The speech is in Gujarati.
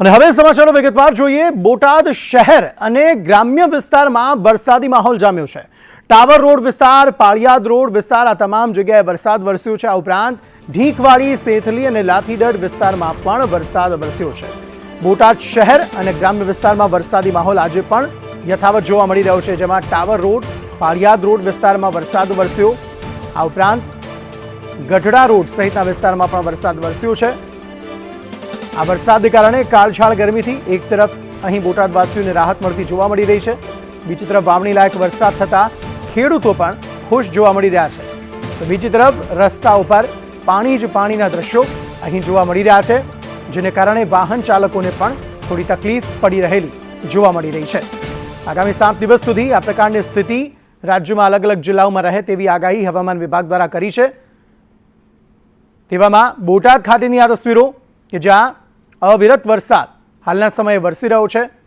અને હવે સમાચારો વિગતવાર જોઈએ. બોટાદ શહેર અને ગ્રામ્ય વિસ્તારમાં વરસાદી માહોલ જામ્યો છે. ટાવર રોડ વિસ્તાર, પાળિયાદ રોડ વિસ્તાર, આ તમામ જગ્યાએ વરસાદ વરસ્યો છે. આ ઉપરાંત ઢીકવાડી સેથલી અને લાઠીદડ વિસ્તારમાં પણ વરસાદ વરસ્યો છે. બોટાદ શહેર અને ગ્રામ્ય વિસ્તારમાં વરસાદી માહોલ આજે પણ યથાવત જોવા મળી રહ્યો છે, જેમાં ટાવર રોડ, પાળિયાદ રોડ વિસ્તારમાં વરસાદ વરસ્યો. આ ઉપરાંત ગઢડા રોડ સહિતના વિસ્તારમાં પણ વરસાદ વરસ્યો છે. આ વરસાદને કારણે કાળછાળ ગરમીથી એક તરફ અહીં બોટાદવાસીઓને રાહત મળતી જોવા મળી રહી છે. બીજી તરફ વાવણી લાયક વરસાદ થતાં ખેડૂતો પણ ખુશ જોવા મળી રહ્યા છે. તો બીજી તરફ રસ્તા ઉપર પાણી જ પાણીના દ્રશ્યો અહીં જોવા મળી રહ્યા છે, જેને કારણે વાહન ચાલકોને પણ થોડી તકલીફ પડી રહેલી જોવા મળી રહી છે. આગામી સાત દિવસ સુધી આ પ્રકારની સ્થિતિ રાજ્યમાં અલગ અલગ જિલ્લાઓમાં રહે તેવી આગાહી હવામાન વિભાગ દ્વારા કરી છે. તેવામાં બોટાદ ખાતેની આ તસવીરો કે જ્યાં અવિરત વરસાદ. હાલના સમયે વરસી રહ્યો છે.